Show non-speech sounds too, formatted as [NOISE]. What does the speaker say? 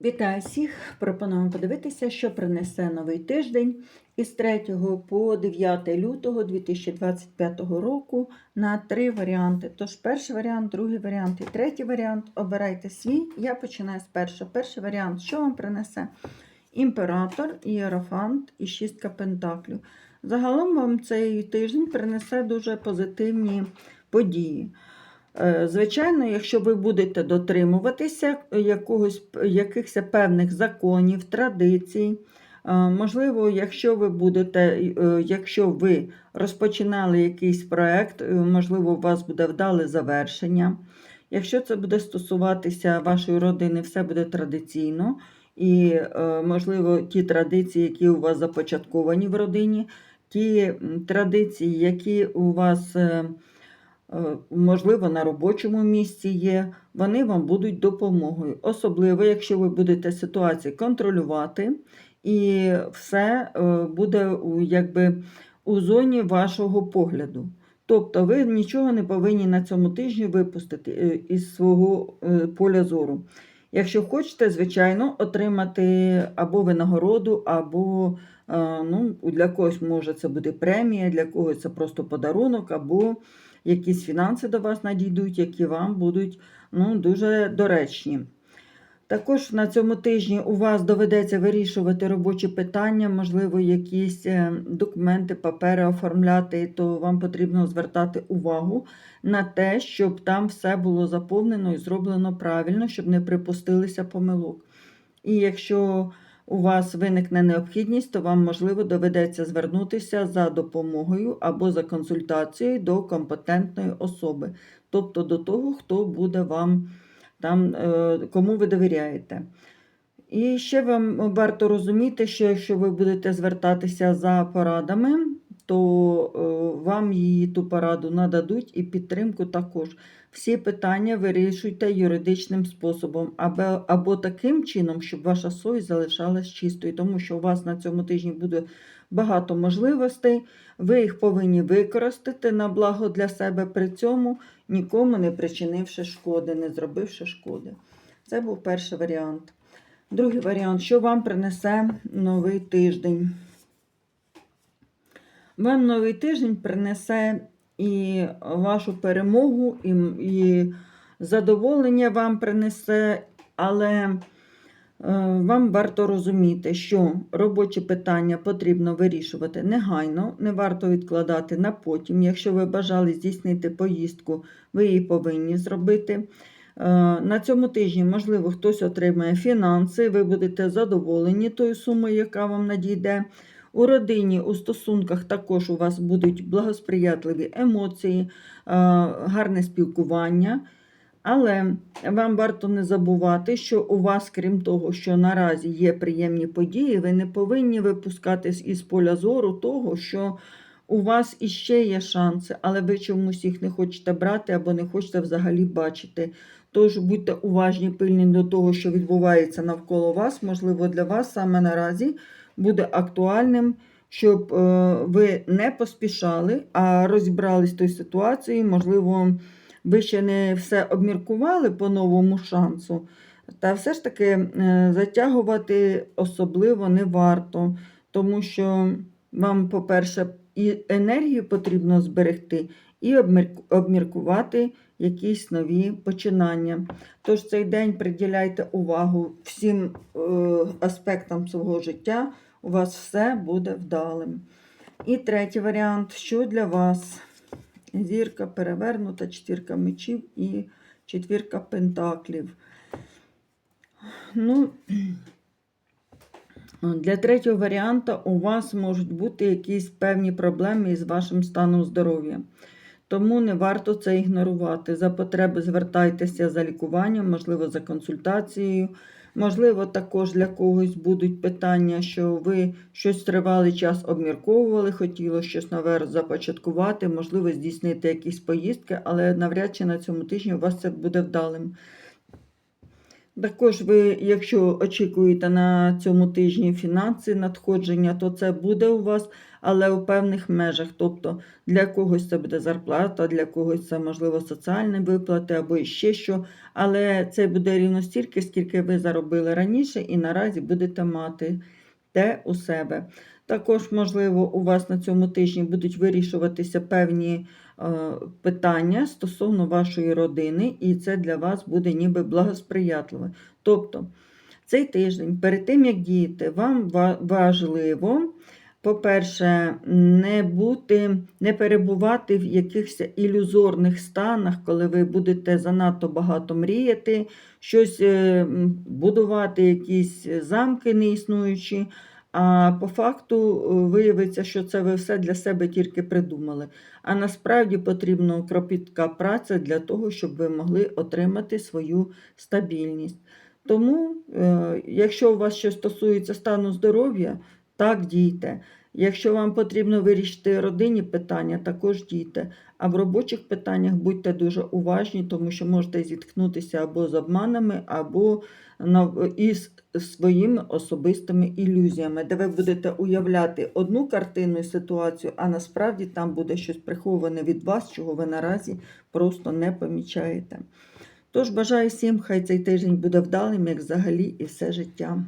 Вітаю всіх! Пропонуємо подивитися, що принесе новий тиждень із 3 по 9 лютого 2025 року на три варіанти. Тож перший варіант, другий варіант і третій варіант. Обирайте свій. Я починаю з першого. Перший варіант, що вам принесе? Імператор, Ієрофант і шістка пентаклів. Загалом вам цей тиждень принесе дуже позитивні події. Е, Звичайно, якщо ви будете дотримуватися якогось, якихось певних законів, традицій, е, можливо, якщо ви будете, е, якщо ви розпочинали якийсь проект, е, можливо, у вас буде вдале завершення. Якщо це буде стосуватися вашої родини, все буде традиційно. І, е, можливо, ті традиції, які у вас започатковані в родині, ті традиції, які у вас. Е, можливо, на робочому місці є, вони вам будуть допомогою. Особливо, якщо ви будете ситуацію контролювати, і все е, буде якби у зоні вашого погляду. Тобто ви нічого не повинні на цьому тижні випустити е, із свого поля зору. Якщо хочете, звичайно, отримати або винагороду, або ну, для когось може це буде премія, для когось це просто подарунок, або якісь фінанси до вас надійдуть, які вам будуть ну, дуже доречні. Також на цьому тижні у вас доведеться вирішувати робочі питання, можливо, якісь е, документи, папери оформляти, то вам потрібно звертати увагу на те, щоб там все було заповнено і зроблено правильно, щоб не припустилися помилок. І якщо у вас виникне необхідність, то вам, можливо, доведеться звернутися за допомогою або за консультацією до компетентної особи, тобто до того, хто буде вам там, е, кому ви довіряєте. І ще вам варто розуміти, що якщо ви будете звертатися за порадами, то е, вам її ту пораду нададуть і підтримку також. Всі питання вирішуйте юридичним способом, або, або таким чином, щоб ваша совість залишалась чистою, тому що у вас на цьому тижні буде багато можливостей, ви їх повинні використати на благо для себе, при цьому нікому не причинивши шкоди, не зробивши шкоди. Це був перший варіант. Другий варіант, що вам принесе новий тиждень? Вам новий тиждень принесе і вашу перемогу, і, і задоволення вам принесе, але е, вам варто розуміти, що робочі питання потрібно вирішувати негайно, не варто відкладати на потім. Якщо ви бажали здійснити поїздку, ви її повинні зробити. Е, На цьому тижні, можливо, хтось отримає фінанси, ви будете задоволені тою сумою, яка вам надійде. У родині, у стосунках також у вас будуть благосприятливі емоції, е, гарне спілкування. Але вам варто не забувати, що у вас, крім того, що наразі є приємні події, ви не повинні випускати із поля зору того, що у вас іще є шанси, але ви чомусь їх не хочете брати або не хочете взагалі бачити. Тож будьте уважні, пильні до того, що відбувається навколо вас. Можливо, для вас саме наразі буде актуальним, щоб е, ви не поспішали, а розібрались з тою ситуацією. Можливо, ви ще не все обміркували по новому шансу. Та все ж таки е, затягувати особливо не варто, тому що вам, по-перше, і енергію потрібно зберегти, і обміркувати якісь нові починання. Тож цей день приділяйте увагу всім е, аспектам свого життя, у вас все буде вдалим. І третій варіант, що для вас? Зірка перевернута, четвірка мечів і четвірка пентаклів. Ну, [CLEARS THROAT] для третього варіанта у вас можуть бути якісь певні проблеми із вашим станом здоров'я. Тому не варто це ігнорувати. За потреби звертайтеся за лікуванням, можливо, за консультацією. Можливо, також для когось будуть питання, що ви щось тривалий час обмірковували, хотіли щось нове започаткувати, можливо, здійснити якісь поїздки, але навряд чи на цьому тижні у вас це буде вдалим. Також ви, якщо очікуєте на цьому тижні фінанси, надходження, то це буде у вас, але у певних межах. Тобто для когось це буде зарплата, для когось це можливо соціальні виплати або ще що. Але це буде рівно стільки, скільки ви заробили раніше, і наразі будете мати те у себе. Також, можливо, у вас на цьому тижні будуть вирішуватися певні е, питання стосовно вашої родини, і це для вас буде ніби благосприятливе. Тобто, цей тиждень, перед тим як діяти, вам важливо, по-перше, не бути, не перебувати в якихось ілюзорних станах, коли ви будете занадто багато мріяти, щось е, будувати, якісь замки неіснуючі. А по факту е, виявиться, що це ви все для себе тільки придумали. А насправді потрібна кропітка праця для того, щоб ви могли отримати свою стабільність. Тому, е, якщо у вас щось стосується стану здоров'я, так дійте. Якщо вам потрібно вирішити родинні питання, також дійте. А в робочих питаннях будьте дуже уважні, тому що можете зіткнутися або з обманами, або із своїми особистими ілюзіями, де ви будете уявляти одну картину і ситуацію, а насправді там буде щось приховане від вас, чого ви наразі просто не помічаєте. Тож бажаю всім, хай цей тиждень буде вдалим, як взагалі і все життя.